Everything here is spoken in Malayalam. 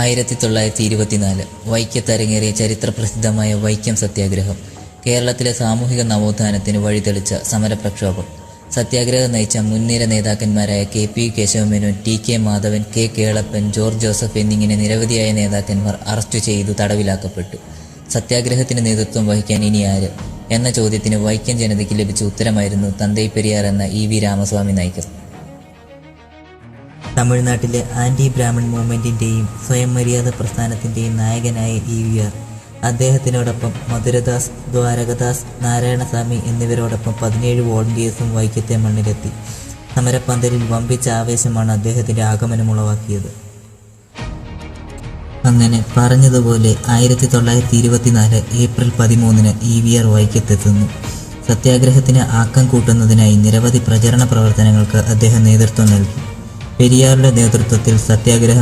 ആയിരത്തി തൊള്ളായിരത്തി ഇരുപത്തിനാല് വൈക്കത്തരങ്ങേറിയ ചരിത്ര പ്രസിദ്ധമായ വൈക്കം സത്യാഗ്രഹം കേരളത്തിലെ സാമൂഹിക നവോത്ഥാനത്തിന് വഴിതെളിച്ച സമരപ്രക്ഷോഭം സത്യാഗ്രഹം നയിച്ച മുൻനിര നേതാക്കന്മാരായ K P Kesava Menon T K Madhavan K Kelappan George Joseph എന്നിങ്ങനെ നിരവധിയായ നേതാക്കന്മാർ അറസ്റ്റ് ചെയ്തു തടവിലാക്കപ്പെട്ടു. സത്യാഗ്രഹത്തിന് നേതൃത്വം വഹിക്കാൻ ഇനി ആര്? എന്ന ചോദ്യത്തിന് വൈക്കം ജനതയ്ക്ക് ലഭിച്ച ഉത്തരമായിരുന്നു തന്തൈ പെരിയാർ എന്ന ഇ വി രാമസ്വാമി നായ്ക്കർ തമിഴ്നാട്ടിലെ ആന്റി ബ്രാഹ്മൺ മൂവ്മെന്റിന്റെയും സ്വയം മര്യാദ പ്രസ്ഥാനത്തിന്റെയും നായകനായ ഇ വി ആർ. അദ്ദേഹത്തിനോടൊപ്പം മധുരദാസ് ദ്വാരകദാസ് നാരായണസ്വാമി എന്നിവരോടൊപ്പം പതിനേഴ് വോളണ്ടിയേഴ്സും വൈക്കത്തെ മണ്ണിലെത്തി. സമരപ്പന്തലിൽ വമ്പിച്ച ആവേശമാണ് അദ്ദേഹത്തിന്റെ ആഗമനമുളവാക്കിയത് അങ്ങനെ പറഞ്ഞതുപോലെ ആയിരത്തി തൊള്ളായിരത്തി ഇരുപത്തിനാല് ഏപ്രിൽ പതിമൂന്നിന് ഇ വി ആർ വൈക്കത്തെത്തുന്നു. സത്യാഗ്രഹത്തിന് ആക്കം കൂട്ടുന്നതിനായി നിരവധി പ്രചരണ പ്രവർത്തനങ്ങൾക്ക് അദ്ദേഹം നേതൃത്വം നൽകി. പെരിയാറുടെ നേതൃത്വത്തിൽ സത്യാഗ്രഹം